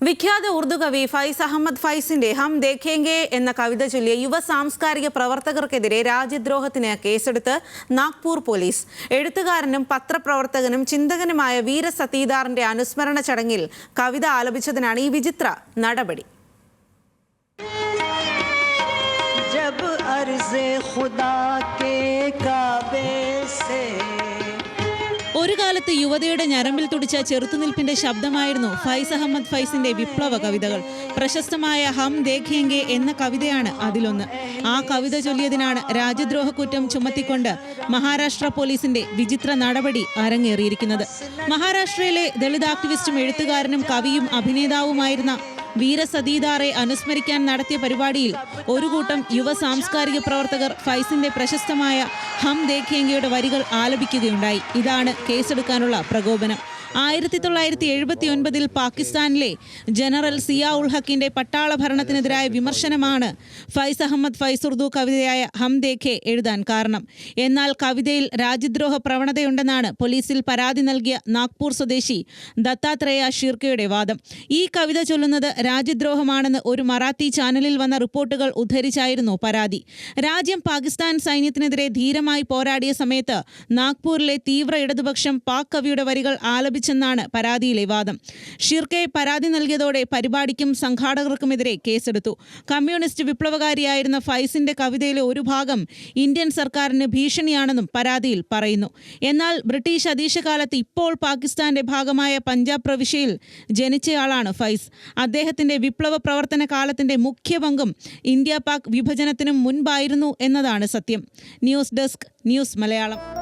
വിഖ്യാത ഉറുദു കവി ഫൈസ് അഹമ്മദ് ഫൈസിന്റെ ഹം ദേഖേങ്കെ എന്ന കവിത ചൊല്ലിയ യുവ സാംസ്കാരിക പ്രവർത്തകർക്കെതിരെ രാജ്യദ്രോഹത്തിന് കേസെടുത്ത് നാഗ്പൂർ പോലീസ്. എഴുത്തുകാരനും പത്രപ്രവർത്തകനും ചിന്തകനുമായ വീര സതീദാറിന്റെ അനുസ്മരണ ചടങ്ങിൽ കവിത ആലപിച്ചതിനാണ് ഈ വിചിത്ര നടപടി. ജബ് അർസേ ഖുദാ കേ കാ ഒരു കാലത്ത് യുവതയുടെ ഞരമ്പിൽ തുടിച്ച ചെറുത്തുനിൽപ്പിന്റെ ശബ്ദമായിരുന്നു ഫൈസ് അഹമ്മദ് ഫൈസിന്റെ വിപ്ലവ കവിതകൾ. പ്രശസ്തമായ ഹം ദേഖിയെങ്കെ എന്ന കവിതയാണ് അതിലൊന്ന്. ആ കവിത ചൊല്ലിയതിനാണ് രാജ്യദ്രോഹ കുറ്റം ചുമത്തിക്കൊണ്ട് മഹാരാഷ്ട്ര പോലീസിന്റെ വിചിത്ര നടപടി അരങ്ങേറിയിരിക്കുന്നത്. മഹാരാഷ്ട്രയിലെ ദളിത് ആക്ടിവിസ്റ്റും എഴുത്തുകാരനും കവിയും അഭിനേതാവുമായിരുന്ന വീര സതീദാറെ അനുസ്മരിക്കാൻ നടത്തിയ പരിപാടിയിൽ ഒരു കൂട്ടം യുവ സാംസ്കാരിക പ്രവർത്തകർ ഫൈസിന്റെ പ്രശസ്തമായ ഹം ദേഖേങ്കയുടെ വരികൾ ആലപിക്കുകയുണ്ടായി. ഇതാണ് കേസെടുക്കാനുള്ള പ്രകോപനം. ആയിരത്തി തൊള്ളായിരത്തി എഴുപത്തി ഒൻപതിൽ പാകിസ്ഥാനിലെ ജനറൽ സിയാ ഉൾ ഹക്കിന്റെ പട്ടാള ഭരണത്തിനെതിരായ വിമർശനമാണ് ഫൈസ് അഹമ്മദ് ഫൈസ് ഉർദു കവിതയായ ഹം ദേഖെ എഴുതാൻ കാരണം. എന്നാൽ കവിതയിൽ രാജ്യദ്രോഹ പ്രവണതയുണ്ടെന്നാണ് പോലീസിൽ പരാതി നൽകിയ നാഗ്പൂർ സ്വദേശി ദത്താത്രേയ ഷിർക്കയുടെ വാദം. ഈ കവിത ചൊല്ലുന്നത് രാജ്യദ്രോഹമാണെന്ന് ഒരു മറാത്തി ചാനലിൽ വന്ന റിപ്പോർട്ടുകൾ ഉദ്ധരിച്ചായിരുന്നു പരാതി. രാജ്യം പാകിസ്ഥാൻ സൈന്യത്തിനെതിരെ ധീരമായി പോരാടിയ സമയത്ത് നാഗ്പൂരിലെ തീവ്ര ഇടതുപക്ഷം പാക് കവിയുടെ വരികൾ ആലപിച്ചെന്നാണ് പരാതിയിലെ വാദം. ഷിർക്കെ പരാതി നൽകിയതോടെ പരിപാടിക്കും സംഘാടകർക്കുമെതിരെ കേസെടുത്തു. കമ്മ്യൂണിസ്റ്റ് വിപ്ലവകാരിയായിരുന്ന ഫൈസിന്റെ കവിതയിലെ ഒരു ഭാഗം ഇന്ത്യൻ സർക്കാരിന് ഭീഷണിയാണെന്നും പരാതിയിൽ പറയുന്നു. എന്നാൽ ബ്രിട്ടീഷ് അധീശകാലത്ത് ഇപ്പോൾ പാകിസ്ഥാന്റെ ഭാഗമായ പഞ്ചാബ് പ്രവിശ്യയിൽ ജനിച്ചയാളാണ് ഫൈസ്. അദ്ദേഹത്തിന്റെ വിപ്ലവ പ്രവർത്തന കാലത്തിന്റെ മുഖ്യ പങ്കും ഇന്ത്യ പാക് വിഭജനത്തിനും മുൻപായിരുന്നു എന്നതാണ് സത്യം. News desk news Malayalam.